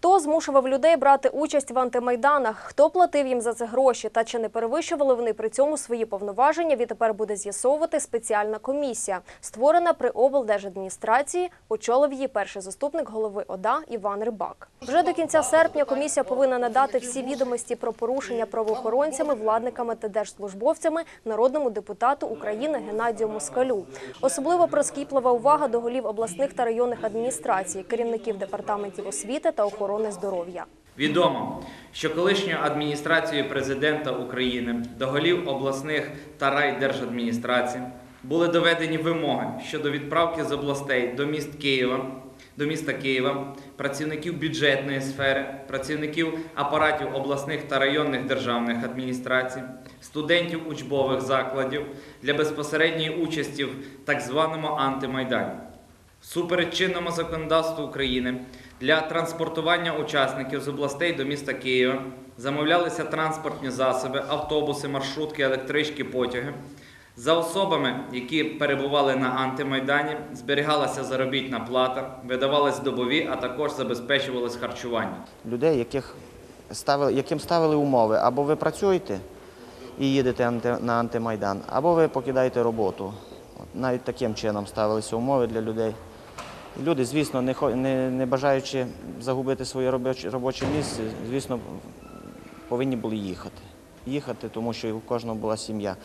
Хто змушував людей брати участь в антимайданах? Хто платив їм за це гроші? Та чи не перевищували вони при цьому свої повноваження? Відтепер буде з'ясовувати спеціальна комісія, створена при облдержадміністрації. Очолив її перший заступник голови ОДА Іван Рибак. Вже до кінця серпня комісія повинна надати всі відомості про порушення правоохоронцями, владниками та держслужбовцями народному депутату України Геннадію Москалю. Особливо прискіплива увага до голів обласних та районних адміністрацій, керівників департаментів освіти та охорони здоров'я. Відомо, що колишньою адміністрацією президента України до голів обласних та райдержадміністрацій були доведені вимоги щодо відправки з областей до міст Києва, до міста Києва, працівників бюджетної сфери, працівників апаратів обласних та районних державних адміністрацій, студентів учбових закладів для безпосередньої участі в так званому антимайдані. Всупереч чинному законодавству України для транспортування учасників з областей до міста Києва замовлялися транспортні засоби, автобуси, маршрутки, електрички, потяги. За особами, які перебували на антимайдані, зберігалася заробітна плата, видавались добові, а також забезпечувалось харчування. людей, яких ставили, яким ставили умови, або ви працюєте і їдете на антимайдан, або ви покидаєте роботу. Навіть таким чином ставилися умови для людей. Люди, звісно, не, не, не бажаючи загубити своє робоче, робоче місце, звісно, повинні були їхати. Їхати, тому що у кожного була сім'я.